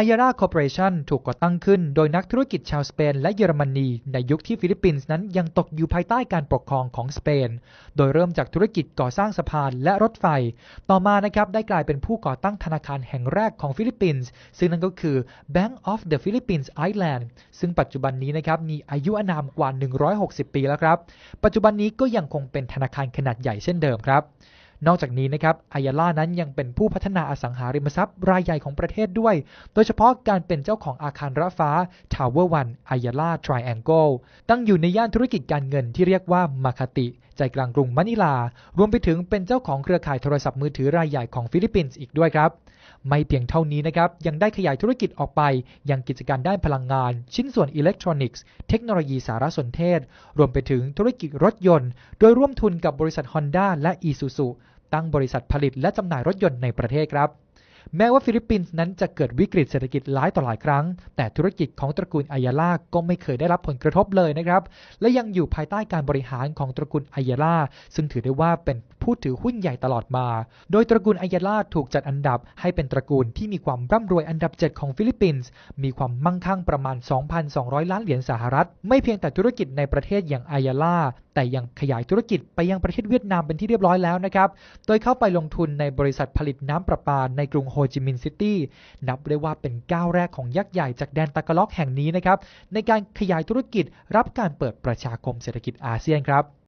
a y a r a Corporation ถูกก่อตั้งขึ้นโดยนักธุรกิจชาวสเปนและเยอรมนีในยุคที่ฟิลิปปินส์นั้นยังตกอยู่ภายใต้การปกครองของสเปน โดยเริ่มจากธุรกิจก่อสร้างสะพานและรถไฟ ต่อมานะครับได้กลายเป็นผู้ก่อตั้งธนาคารแห่งแรกของฟิลิปปินส์ซึ่งนั่นก็คือ Bank of the Philippines Island ซึ่งปัจจุบันนี้นะครับมีอายุอานามกว่า 160 ปีแล้วครับ ปัจจุบันนี้ก็ยังคงเป็นธนาคารขนาดใหญ่เช่นเดิมครับ นอกจากนี้นะครับอายาล่านั้นยังเป็นผู้พัฒนาอสังหาริมทรัพย์รายใหญ่ของประเทศด้วย โดยเฉพาะการเป็นเจ้าของอาคารระฟ้า Tower One อายาล่า Triangle ตั้งอยู่ในย่านธุรกิจการเงินที่เรียกว่ามาคาติ ใจกลางกรุงมะนิลา รวมไปถึงเป็นเจ้าของเครือข่ายโทรศัพท์มือถือรายใหญ่ของฟิลิปปินส์อีกด้วยครับ ไม่เพียงเท่านี้นะครับ ยังได้ขยายธุรกิจออกไป ยังกิจการด้านพลังงาน ชิ้นส่วนอิเล็กทรอนิกส์ เทคโนโลยีสารสนเทศ รวมไปถึงธุรกิจรถยนต์ โดยร่วมทุนกับบริษัท Honda และ Isuzu ตั้งบริษัทผลิตและจำหน่ายรถยนต์ในประเทศครับแม้ว่าฟิลิปปินส์นั้นจะเกิดวิกฤตเศรษฐกิจหลายต่อหลายครั้ง แต่ธุรกิจของตระกูลอายาล่าก็ไม่เคยได้รับผลกระทบเลยนะครับ และยังอยู่ภายใต้การบริหารของตระกูลอายาล่าซึ่งถือได้ว่าเป็น ผู้ถือหุ้นใหญ่ตลอดมา โดยตระกูลอายาลาถูกจัดอันดับให้เป็นตระกูลที่มีความร่ำรวยอันดับ 7 ของฟิลิปปินส์ มีความมั่งคั่งประมาณ 2,200 ล้านเหรียญสหรัฐ ไม่เพียงแต่ธุรกิจในประเทศอย่างอายาลาแต่ยังขยายธุรกิจไปยังประเทศเวียดนามเป็นที่เรียบร้อยแล้วนะครับ โดยเข้าไปลงทุนในบริษัทผลิตน้ำประปาในกรุงโฮจิมินห์ซิตี้ นับได้ว่าเป็นก้าวแรกของยักษ์ใหญ่จากแดนตะกล็อกแห่งนี้นะครับ ในการขยายธุรกิจรับการเปิดประชาคมเศรษฐกิจอาเซียนครับ